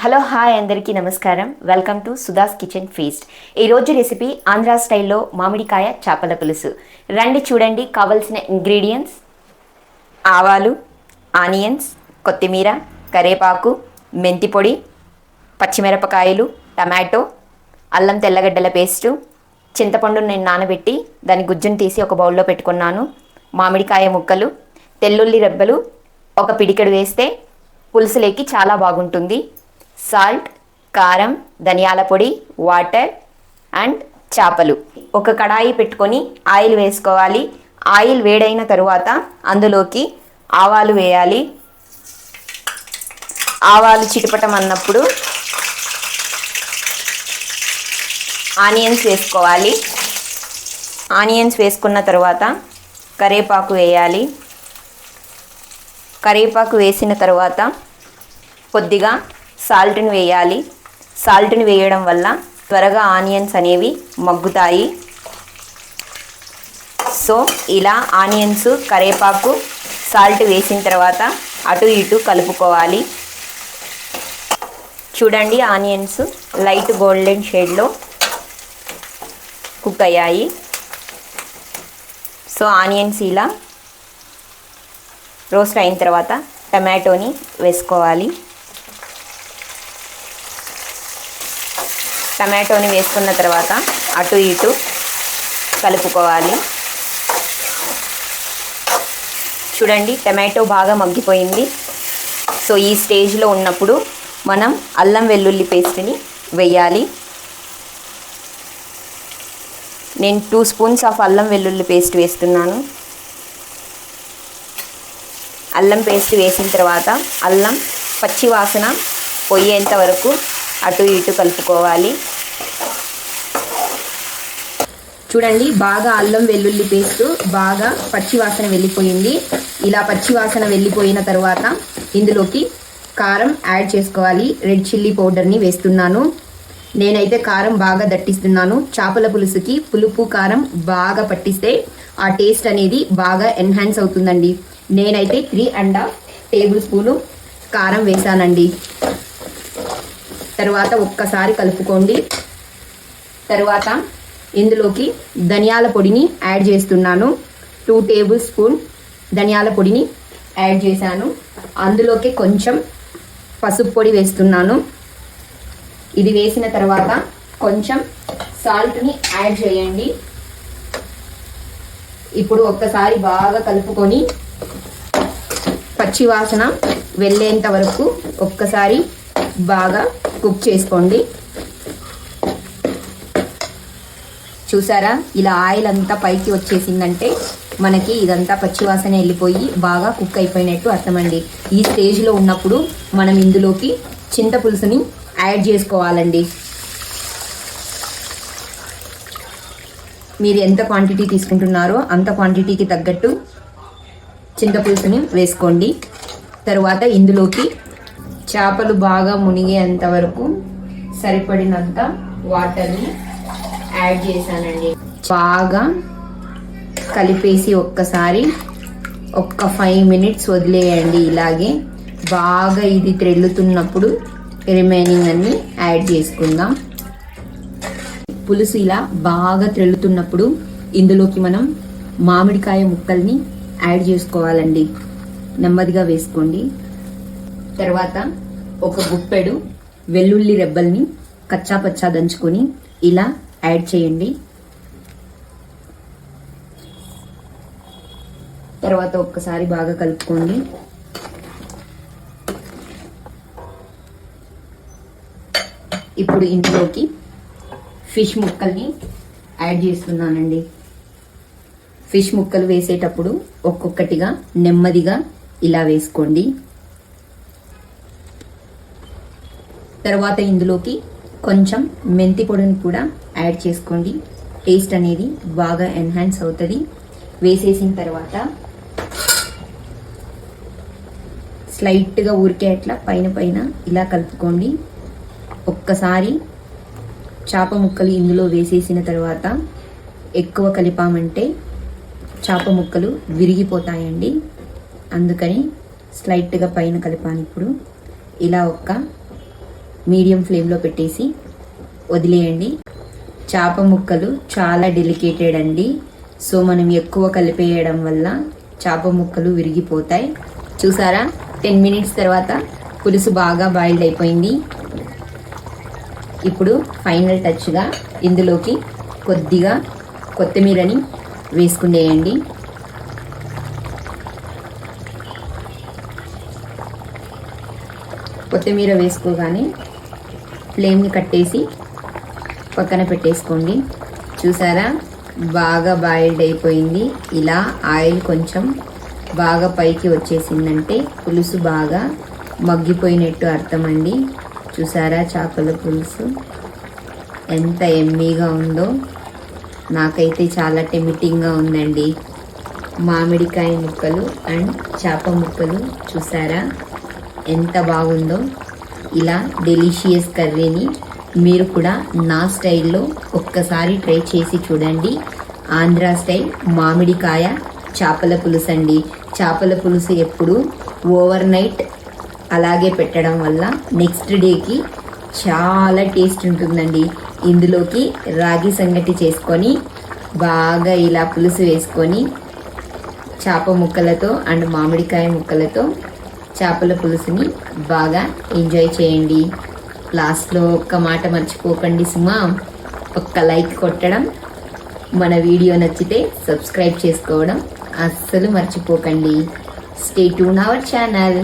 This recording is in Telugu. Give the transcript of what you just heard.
హలో హాయ్ అందరికీ నమస్కారం. Welcome to Sudha's kitchen feast ఈరోజు రెసిపీ ఆంధ్రా స్టైల్లో మామిడికాయ చేపల పులుసు. రండి చూడండి కావలసిన ఇంగ్రీడియంట్స్ ఆవాలు ఆనియన్స్ కొత్తిమీర కరేపాకు మెంతి పొడి పచ్చిమిరపకాయలు టమాటో అల్లం తెల్లగడ్డల పేస్టు చింతపండు నేను నానబెట్టి దాని గుజ్జును తీసి ఒక బౌల్లో పెట్టుకున్నాను. మామిడికాయ ముక్కలు తెల్లుల్లి రెబ్బలు ఒక పిడికెడు వేస్తే పులుసులేకి చాలా బాగుంటుంది. సాల్ట్ కారం ధనియాల పొడి వాటర్ అండ్ చేపలు. ఒక కడాయి పెట్టుకొని ఆయిల్ వేసుకోవాలి. ఆయిల్ వేడైన తరువాత అందులోకి ఆవాలు వేయాలి. ఆవాలు చిటపటం అన్నప్పుడు ఆనియన్స్ వేసుకోవాలి. ఆనియన్స్ వేసుకున్న తర్వాత కరేపాకు వేయాలి. కరేపాకు వేసిన తర్వాత కొద్దిగా సాల్ట్ని వేయాలి. సాల్ట్ని వేయడం వల్ల త్వరగా ఆనియన్స్ అనేవి మగ్గుతాయి. సో ఇలా ఆనియన్స్ కరివేపాకు సాల్ట్ వేసిన తర్వాత అటు ఇటు కలుపుకోవాలి. చూడండి ఆనియన్స్ లైట్ గోల్డెన్ షేడ్లో కుక్ అయ్యాయి. సో ఆనియన్స్ ఇలా రోస్ట్ అయిన తర్వాత టమాటోని వేసుకోవాలి. టమాటోని వేసుకున్న తర్వాత అటు ఇటు కలుపుకోవాలి. చూడండి టమాటో బాగా మగ్గిపోయింది. సో ఈ స్టేజ్లో ఉన్నప్పుడు మనం అల్లం వెల్లుల్లి పేస్ట్ని వేయాలి. నేను టూ స్పూన్స్ ఆఫ్ అల్లం వెల్లుల్లి పేస్ట్ వేస్తున్నాను. అల్లం పేస్ట్ వేసిన తర్వాత అల్లం పచ్చి వాసన పోయేంత వరకు అటు ఇటు కలుపుకోవాలి. చూడండి బాగా అల్లం వెల్లుల్లి పేస్ట్ బాగా పచ్చివాసన వెళ్ళిపోయింది. ఇలా పచ్చివాసన వెళ్ళిపోయిన తర్వాత ఇందులోకి కారం యాడ్ చేసుకోవాలి. రెడ్ చిల్లీ పౌడర్ని వేస్తున్నాను. నేనైతే కారం బాగా దట్టిస్తున్నాను. చేపల పులుసుకి పులుపు కారం బాగా పట్టిస్తే ఆ టేస్ట్ అనేది బాగా ఎన్హాన్స్ అవుతుందండి. నేనైతే three and half tablespoon కారం వేసానండి తర్వాత ఒక్కసారి కలుపుకోండి. తర్వాత ఇందులోకి ధనియాల పొడిని యాడ్ చేస్తున్నాను. టూ టేబుల్ స్పూన్ ధనియాల పొడిని యాడ్ చేశాను. అందులోకి కొంచెం పసుపు పొడి వేస్తున్నాను. ఇది వేసిన తర్వాత కొంచెం సాల్ట్ని యాడ్ చేయండి. ఇప్పుడు ఒక్కసారి బాగా కలుపుకొని పచ్చి వాసన వెళ్ళేంత వరకు ఒక్కసారి బాగా కుక్ చేసుకోండి. చూసారా? ఇలా ఆయిల్ అంతా పైకి వచ్చేసిందంటే మనకి ఇదంతా పచ్చివాసన వెళ్ళిపోయి బాగా కుక్ అయిపోయినట్టు అర్థమండి. ఈ స్టేజ్లో ఉన్నప్పుడు మనం ఇందులోకి చింతపులుసుని యాడ్ చేసుకోవాలండి. మీరు ఎంత క్వాంటిటీ తీసుకుంటున్నారో అంత క్వాంటిటీకి తగ్గట్టు చింతపులుసుని వేసుకోండి. తరువాత ఇందులోకి చేపలు బాగా మునిగేంత వరకు సరిపడినంత వాటర్ని యాడ్ చేశానండి. బాగా కలిపేసి ఒక్కసారి ఒక్క ఫైవ్ మినిట్స్ వదిలేయండి ఇలాగే. బాగా ఇది త్రెల్లుతున్నప్పుడు రిమైనింగ్ అన్ని యాడ్ చేసుకుందాం. పులుసు ఇలా బాగా త్రెల్లుతున్నప్పుడు ఇందులోకి మనం మామిడికాయ ముక్కల్ని యాడ్ చేసుకోవాలండి. నెమ్మదిగా వేసుకోండి. తర్వాత ఒక గుప్పెడు వెల్లుల్లి రెబ్బల్ని కచ్చా పచ్చా దంచుకొని ఇలా యాడ్ చేయండి. తర్వాత ఒక్కసారి బాగా కలుపుకోండి. ఇప్పుడు ఇందులోకి ఫిష్ ముక్కల్ని యాడ్ చేస్తున్నానండి. ఫిష్ ముక్కలు వేసేటప్పుడు ఒక్కొక్కటిగా నెమ్మదిగా ఇలా వేసుకోండి. తర్వాత ఇందులోకి కొంచెం మెంతి పొడిని కూడా యాడ్ చేసుకోండి. టేస్ట్ అనేది బాగా ఎన్హాన్స్ అవుతుంది. వేసేసిన తర్వాత స్లైట్గా ఊరికే అట్లా పైన పైన ఇలా కలుపుకోండి. ఒక్కసారి చేప ముక్కలు ఇందులో వేసేసిన తర్వాత ఎక్కువ కలిపామంటే చేప ముక్కలు విరిగిపోతాయండి. అందుకని స్లైట్గా పైన కలిపాను ఇప్పుడు. ఇలా ఒక్క మీడియం ఫ్లేమ్లో పెట్టేసి వదిలేయండి. చేప ముక్కలు చాలా డెలికేటెడ్ అండి. సో మనం ఎక్కువ కలిపేయడం వల్ల చేప ముక్కలు విరిగిపోతాయి. చూసారా? టెన్ మినిట్స్ తర్వాత పులుసు బాగా బాయిల్డ్ అయిపోయింది. ఇప్పుడు ఫైనల్ టచ్గా ఇందులోకి కొద్దిగా కొత్తిమీరని వేసుకునేయండి. కొత్తిమీర వేసుకోగానే ఫ్లేమ్ని కట్టేసి పక్కన పెట్టేసుకోండి. చూసారా? బాగా బాయిల్డ్ అయిపోయింది. ఇలా ఆయిల్ కొంచెం బాగా పైకి వచ్చేసిందంటే పులుసు బాగా మగ్గిపోయినట్టు అర్థం అండి చూసారా చేపల పులుసు? ఎంత ఎమ్మీగా ఉందో. నాకైతే చాలా టెమిటింగ్గా ఉందండి. మామిడికాయ ముక్కలు అండ్ చేప ముక్కలు చూసారా? ఎంత బాగుందో. ఇలా డెలిషియస్ కర్రీని మీరు కూడా నా స్టైల్లో ఒక్కసారి ట్రై చేసి చూడండి. ఆంధ్ర స్టైల్ మామిడికాయ చేపల పులుసు అండి. చేపల పులుసు ఎప్పుడు ఓవర్ నైట్ అలాగే పెట్టడం వల్ల నెక్స్ట్ డేకి చాలా టేస్ట్ ఉంటుందండి. ఇందులోకి రాగి సంగటి చేసుకొని బాగా ఇలా పులుసు వేసుకొని చేప ముక్కలతో అండ్ మామిడికాయ ముక్కలతో చేపల పులుసుని బాగా ఎంజాయ్ చేయండి. లాస్ట్లో ఒక్క మాట మర్చిపోకండి సుమా. ఒక్క లైక్ కొట్టడం మన వీడియో నచ్చితే సబ్స్క్రైబ్ చేసుకోవడం అస్సలు మర్చిపోకండి. Stay tune our channel